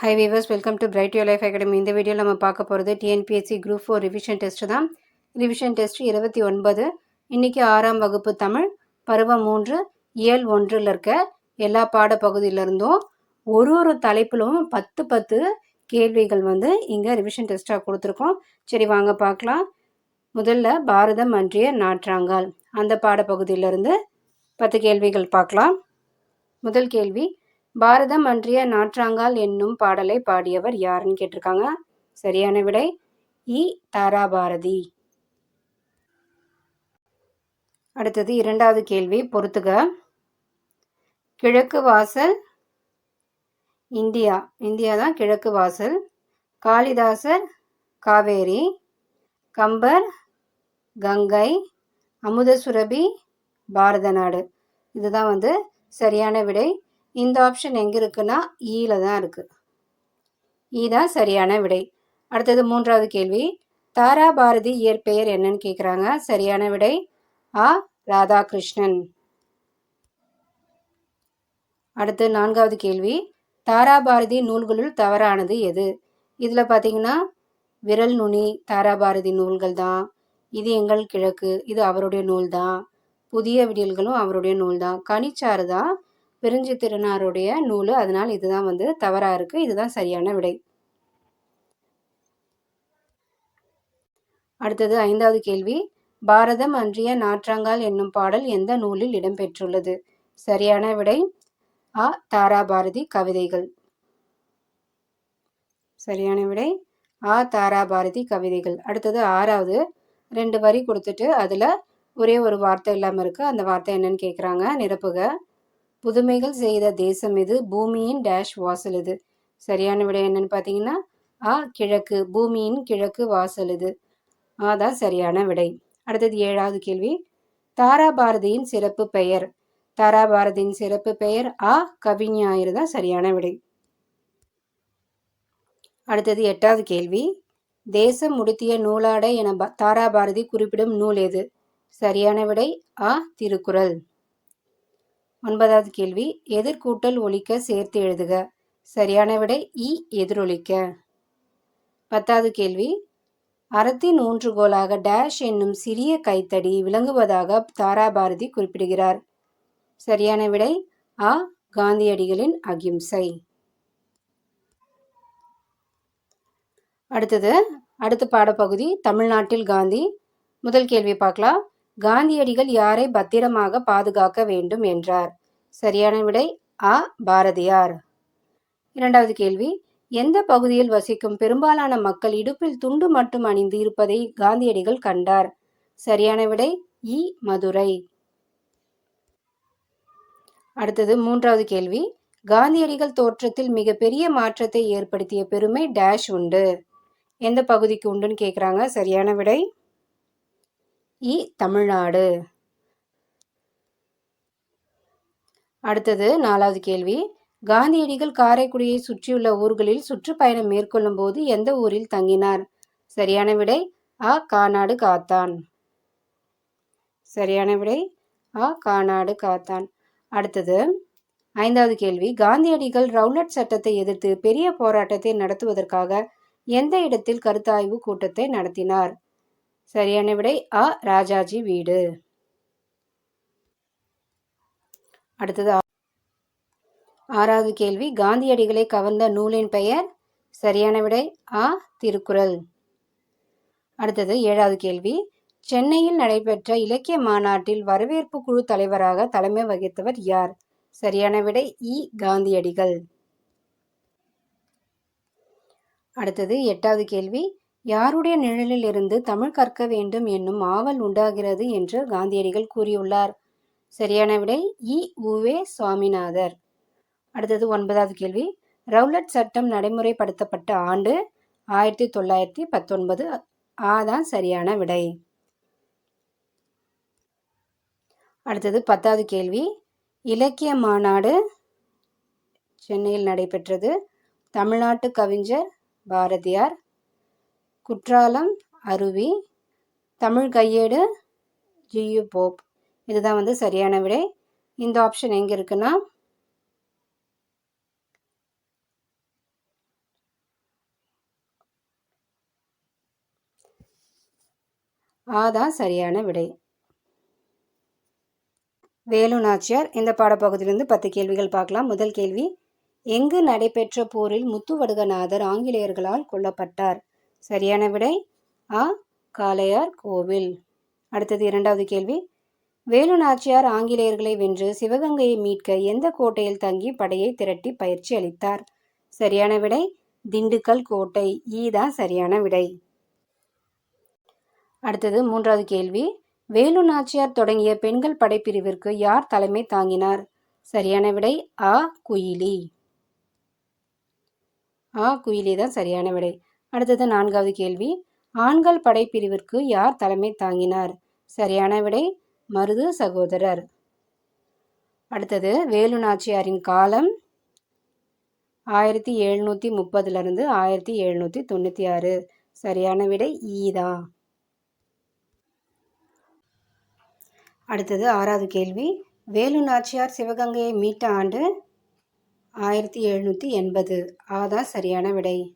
Hi viewers welcome to bright you life academy இந்த வீடியோவில் நம்ம பார்க்க போகிறது TNPSC group four revision test தான். ரிவிஷன் டெஸ்ட் இருபத்தி ஒன்பது இன்றைக்கி ஆறாம் வகுப்பு தமிழ் பருவம் மூன்று இயல் ஒன்றில் இருக்க எல்லா பாடப்பகுதியிலிருந்தும் ஒரு ஒரு தலைப்பிலும் பத்து பத்து கேள்விகள் வந்து இங்கே ரிவிஷன் டெஸ்ட்டாக கொடுத்துருக்கோம். சரி வாங்க பார்க்கலாம். முதல்ல பாரதம் அன்றிய நாற்றாங்கால். அந்த பாடப்பகுதியிலிருந்து பத்து கேள்விகள் பார்க்கலாம். முதல் கேள்வி பாரதம் அன்றிய நாற்றாங்கால் என்னும் பாடலை பாடியவர் யாருன்னு கேட்டிருக்காங்க. சரியான விடை இ. தாராபாரதி. அடுத்தது இரண்டாவது கேள்வி பொறுத்துக. கிழக்கு வாசல் இந்தியா. இந்தியா தான் கிழக்கு வாசல். காளிதாசர் காவேரி கம்பர் கங்கை அமுதசுரபி பாரத நாடு இதுதான் வந்து சரியான விடை. இந்த ஆப்ஷன் எங்கே இருக்குன்னா e ஈல தான் இருக்குது ஈ e தான் சரியான விடை. அடுத்தது மூன்றாவது கேள்வி. தாரா பாரதி இயற்பெயர் என்னன்னு கேட்குறாங்க சரியான விடை. ஆ ராதாகிருஷ்ணன். அடுத்து நான்காவது கேள்வி. தாராபாரதி நூல்களுள் தவறானது எது? இதில் பார்த்தீங்கன்னா விரல் நுனி தாராபாரதி நூல்கள் தான். இது எங்கள் கிழக்கு. இது அவருடைய நூல் தான். புதிய விடியல்களும் அவருடைய நூல் தான். கனிச்சாறு தான் பிரிஞ்சு திருநாருடைய நூல். அதனால் இதுதான் வந்து தவறாக இருக்குது இதுதான் சரியான விடை. அடுத்தது ஐந்தாவது கேள்வி. பாரதம் அன்றிய நாற்றாங்கால் என்னும் பாடல் எந்த நூலில் இடம்பெற்றுள்ளது? சரியான விடை. ஆ தாராபாரதி கவிதைகள். சரியான விடை. ஆ தாராபாரதி கவிதைகள். அடுத்தது ஆறாவது. ரெண்டு வரி கொடுத்துட்டு அதில் ஒரே ஒரு வார்த்தை இல்லாமல் இருக்குது அந்த வார்த்தை என்னன்னு கேட்குறாங்க நிரப்புக. புதுமைகள் செய்த தேசம் இது. பூமியின் டேஷ் வாசல் இது. சரியான விடை என்னன்னு பார்த்தீங்கன்னா ஆ கிழக்கு பூமியின் கிழக்கு வாசல் இது. ஆதான் சரியான விடை. அடுத்தது ஏழாவது கேள்வி. தாராபாரதியின் சிறப்பு பெயர். தாராபாரதியின் சிறப்பு பெயர் ஆ கவிஞாயிறு தான் சரியான விடை. அடுத்தது எட்டாவது கேள்வி. தேசம் முடித்திய நூலாடை என தாராபாரதி குறிப்பிடும் நூல் எது? சரியான விடை ஆ திருக்குறள். ஒன்பதாவது கேள்வி எதிர்கூட்டல் ஒழிக்க சேர்த்து எழுதுக. சரியான விடை இ எதிரொலிக்க. பத்தாவது கேள்வி அறத்தின் ஊன்றுகோலாக டேஷ் என்னும் சிறிய கைத்தடி விளங்குவதாக தாராபாரதி குறிப்பிடுகிறார். சரியான விடை ஆ காந்தியடிகளின் அகிம்சை. அடுத்தது அடுத்த பாடப்பகுதி தமிழ்நாட்டில் காந்தி. முதல் கேள்வி பார்க்கலாம். காந்தியடிகள் யாரை பத்திரமாக பாதுகாக்க வேண்டும் என்றார்? சரியான விடை ஆ பாரதியார். இரண்டாவது கேள்வி எந்த பகுதியில் வசிக்கும் பெரும்பாலான மக்கள் இடுப்பில் துண்டு மட்டும் அணிந்து இருப்பதை காந்தியடிகள் கண்டார்? சரியான விடை இ மதுரை. அடுத்தது மூன்றாவது கேள்வி காந்தியடிகள் தோற்றத்தில் மிகப்பெரிய மாற்றத்தை ஏற்படுத்திய பெருமை டேஷ் உண்டு. எந்த பகுதிக்கு உண்டுன்னு கேட்குறாங்க சரியான விடை இ தமிழ்நாடு. அடுத்தது நாலாவது கேள்வி. காந்தியடிகள் காரைக்குடியை சுற்றியுள்ள ஊர்களில் சுற்றுப்பயணம் மேற்கொள்ளும் போது எந்த ஊரில் தங்கினார்? சரியான விடை ஆ காநாடு காத்தான். சரியான விடை ஆ காநாடு காத்தான். அடுத்தது ஐந்தாவது கேள்வி. காந்தியடிகள் ரவுலட் சட்டத்தை எதிர்த்து பெரிய போராட்டத்தை நடத்துவதற்காக எந்த இடத்தில் கருத்தாய்வு கூட்டத்தை நடத்தினார்? சரியான விடை அ ராஜாஜி வீடு. அடுத்தது ஆறாவது கேள்வி. காந்தியடிகளை கவர்ந்த நூலின் பெயர்? சரியான விடை ஆ திருக்குறள். அடுத்தது ஏழாவது கேள்வி. சென்னையில் நடைபெற்ற இலக்கிய மாநாட்டில் வரவேற்பு குழு தலைவராக தலைமை வகித்தவர் யார்? சரியான விடை இ காந்தியடிகள். அடுத்தது எட்டாவது கேள்வி. யாருடைய நிழலில் இருந்து தமிழ் கற்க வேண்டும் என்னும் ஆவல் உண்டாகிறது என்று காந்தியடிகள் கூறியுள்ளார். சரியான விடை இ. உவே. சுவாமிநாதர். அடுத்தது ஒன்பதாவது கேள்வி. ரவுலட் சட்டம் நடைமுறைப்படுத்தப்பட்ட ஆண்டு ஆயிரத்தி தொள்ளாயிரத்தி பத்தொன்பது ஆதான் சரியான விடை. அடுத்தது பத்தாவது கேள்வி. இலக்கிய மாநாடு சென்னையில் நடைபெற்றது. தமிழ்நாட்டு கவிஞர் பாரதியார் குற்றாலம் அருவி தமிழ் கையேடு ஜியு போப். இதுதான் வந்து சரியான விடை. இந்த ஆப்ஷன் எங்கே இருக்குன்னா ஆதான் சரியான விடை. வேலு நாச்சியார் இந்த பாடப்பகுதியிலிருந்து பத்து கேள்விகள் பார்க்கலாம். முதல் கேள்வி எங்கு நடைபெற்ற போரில் முத்துவடுகநாதர் ஆங்கிலேயர்களால் கொல்லப்பட்டார்? சரியான விடை ஆ. காளையார் கோவில். அடுத்தது இரண்டாவது கேள்வி. வேலு நாச்சியார் ஆங்கிலேயர்களை வென்று சிவகங்கையை மீட்க எந்த கோட்டையில் தங்கி படையை திரட்டி பயிற்சி அளித்தார்? சரியான விடை திண்டுக்கல் கோட்டை. ஈ தான் சரியான விடை. அடுத்தது மூன்றாவது கேள்வி. வேலு நாச்சியார் தொடங்கிய பெண்கள் படைப்பிரிவிற்கு யார் தலைமை தாங்கினார்? சரியான விடை ஆ. குயிலி. ஆ. குயிலி தான் சரியான விடை. அடுத்தது நான்காவது கேள்வி. ஆண்கள் படைப்பிரிவிற்கு யார் தலைமை தாங்கினார்? சரியான விடை மருது சகோதரர். அடுத்தது வேலு நாச்சியாரின் காலம் ஆயிரத்தி எழுநூற்றி முப்பதுலேருந்து ஆயிரத்தி எழுநூற்றி தொண்ணூற்றி ஆறு. சரியான விடை ஈதா அடுத்தது ஆறாவது கேள்வி. வேலு நாச்சியார் சிவகங்கையை மீட்ட ஆண்டு ஆயிரத்தி எழுநூற்றி எண்பது. ஆதான் சரியான விடை.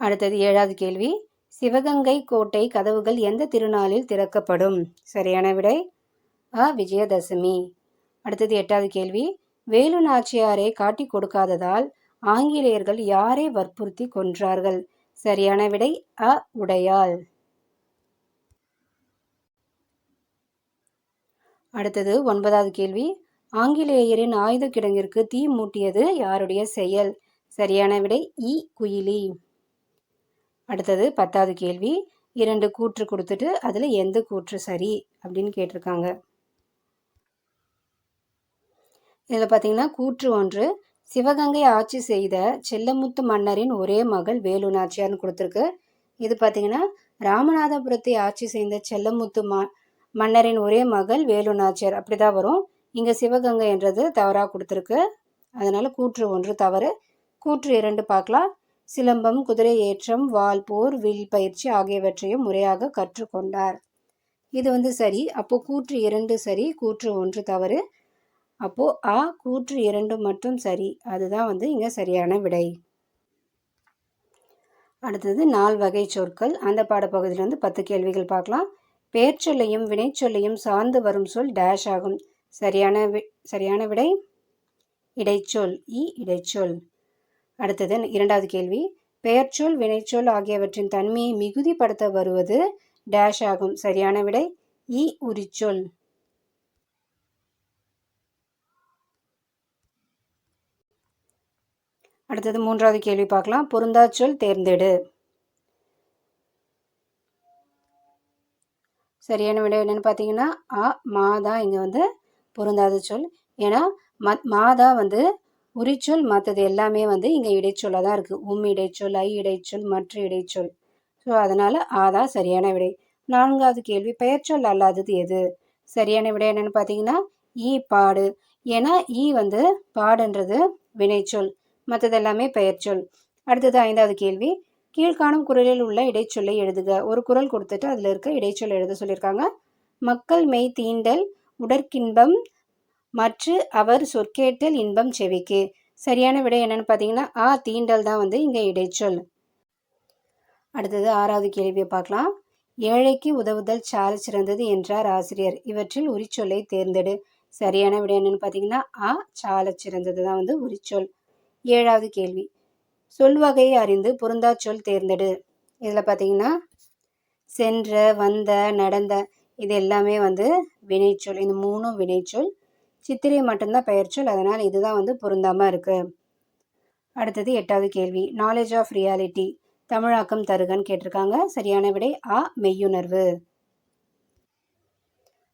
அடுத்தது ஏழாவது கேள்வி. சிவகங்கை கோட்டை கதவுகள் எந்த திருநாளில் திறக்கப்படும்? சரியான விடை அ. விஜயதசமி. அடுத்தது எட்டாவது கேள்வி. வேலு நாச்சியாரை காட்டி கொடுக்காததால் ஆங்கிலேயர்கள் யாரை வற்புறுத்தி கொன்றார்கள்? சரியான விடை அ. உடையாள். அடுத்தது ஒன்பதாவது கேள்வி. ஆங்கிலேயரின் ஆயுத கிடங்கிற்கு தீ மூட்டியது யாருடைய செயல்? சரியான விடை இ. குயிலி. அடுத்தது பத்தாவது கேள்வி. இரண்டு கூற்று கொடுத்துட்டு அதில் எந்த கூற்று சரி அப்படின்னு கேட்டிருக்காங்க. இதில் பார்த்தீங்கன்னா கூற்று ஒன்று. சிவகங்கை ஆட்சி செய்த செல்லமுத்து மன்னரின் ஒரே மகள் வேலு நாச்சியார்னு கொடுத்துருக்கு. இது பார்த்தீங்கன்னா ராமநாதபுரத்தை ஆட்சி செய்த செல்லமுத்து மா மன்னரின் ஒரே மகள் வேலு நாச்சியார் அப்படி தான் வரும். இங்கே சிவகங்கை என்றது தவறாக கொடுத்துருக்கு. அதனால் கூற்று ஒன்று தவறு. கூற்று இரண்டு பார்க்கலாம். சிலம்பம் குதிரை ஏற்றம் வால் போர் வில் பயிற்சி ஆகியவற்றையும் முறையாக கற்றுக்கொண்டார். இது வந்து சரி. அப்போ கூற்று இரண்டு சரி கூற்று ஒன்று தவறு. அப்போ ஆ கூற்று இரண்டு மட்டும் சரி. அதுதான் வந்து இங்கே சரியான விடை. அடுத்தது நால் வகை சொற்கள். அந்த பாடப்பகுதியிலிருந்து பத்து கேள்விகள் பார்க்கலாம். பேர்ச்சொல்லையும் வினைச்சொல்லையும் சார்ந்து வரும் சொல் டேஷ் ஆகும். சரியான வி சரியான விடை? இடைச்சொல். இ இடைச்சொல். அடுத்தது இரண்டாவது கேள்வி. பெயர்ச்சொல் வினைச்சொல் ஆகியவற்றின் தன்மையை மிகுதிப்படுத்த வருவது டேஷ் ஆகும். சரியான விடை இ உரிச்சொல். அடுத்தது மூன்றாவது கேள்வி பார்க்கலாம். பொருந்தாச்சொல் தேர்ந்தெடு. சரியான விடை என்னென்னு பார்த்தீங்கன்னா அ மாதா இங்கே வந்து பொருந்தாத சொல். ஏன்னா மத் மாதா வந்து உரிச்சொல் மற்றது எல்லாமே வந்து இங்கே இடைச்சொல்லாக தான் இருக்குது உம் இடைச்சொல் ஐ இடைச்சொல் மற்ற இடைச்சொல். ஸோ அதனால் ஆதா சரியான விடை. நான்காவது கேள்வி பெயர்ச்சொல் அல்லாதது எது? சரியான விடை என்னென்னு பார்த்தீங்கன்னா ஈ பாடு. ஏன்னா ஈ வந்து பாடுன்றது வினைச்சொல். மற்றது எல்லாமே பெயர்ச்சொல் அடுத்தது ஐந்தாவது கேள்வி கீழ்காணும் குரலில் உள்ள இடைச்சொல்லை எழுதுக. ஒரு குரல் கொடுத்துட்டு அதில் இருக்க இடைச்சொல் எழுத சொல்லியிருக்காங்க. மக்கள் மெய் தீண்டல் உடற்கின்பம் மற்ற அவர் சொற்கேட்டல் இன்பம் செவிக்கு. சரியான விடை என்னன்னு பார்த்தீங்கன்னா ஆ தீண்டல் தான் வந்து இங்கே இடைச்சொல். அடுத்தது ஆறாவது கேள்வியை பார்க்கலாம். ஏழைக்கு உதவுதல் சால சிறந்தது என்றார் ஆசிரியர். இவற்றில் உரிச்சொல்லை தேர்ந்தெடு. சரியான விடை என்னன்னு பார்த்தீங்கன்னா ஆ சால சிறந்தது தான் வந்து உரிச்சொல். ஏழாவது கேள்வி. சொல்வகையை அறிந்து பொருந்தா சொல் தேர்ந்தெடு. இதில் பார்த்தீங்கன்னா சென்ற வந்த நடந்த இது எல்லாமே வந்து வினைச்சொல். இந்த மூணும் வினைச்சொல். சித்திரை மட்டும்தான் பெயர்ச்சொல் அதனால் இதுதான் வந்து பொருந்தாமல் இருக்குது அடுத்தது எட்டாவது கேள்வி. நாலேஜ் ஆஃப் ரியாலிட்டி தமிழாக்கம் தருகன்னு கேட்டிருக்காங்க. சரியான விடை ஆ மெய்யுணர்வு.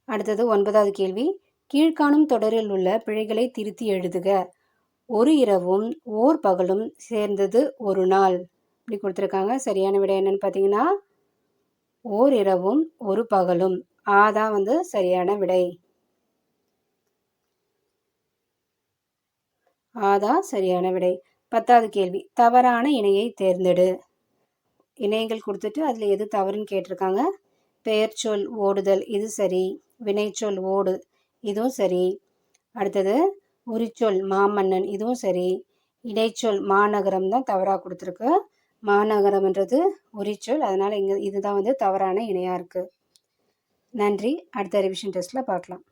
அடுத்தது ஒன்பதாவது கேள்வி. கீழ்காணும் தொடரில் உள்ள பிழைகளை திருத்தி எழுதுக. ஒரு இரவும் ஓர் பகலும் சேர்ந்தது ஒரு நாள். இப்படி கொடுத்துருக்காங்க. சரியான விடை என்னன்னு பார்த்தீங்கன்னா ஓர் இரவும் ஒரு பகலும். ஆதான் வந்து சரியான விடை. ஆதா சரியான விடை. பத்தாவது கேள்வி. தவறான இணையை தேர்ந்தெடு. இணையங்கள் கொடுத்துட்டு அதில் எது தவறுன்னு கேட்டிருக்காங்க? பெயர் சொல் ஓடுதல் இது சரி. வினைச்சொல் ஓடு இதுவும் சரி. அடுத்தது உரிச்சொல் மாமன்னன் இதுவும் சரி. இடைச்சொல் மாநகரம் தான் தவறாக கொடுத்துருக்கு. மாநகரம்ன்றது உரிச்சொல் அதனால் இங்கே இதுதான் வந்து தவறான இணையாக இருக்குது நன்றி. அடுத்த ரிவிஷன் டெஸ்ட்டில் பார்க்கலாம்.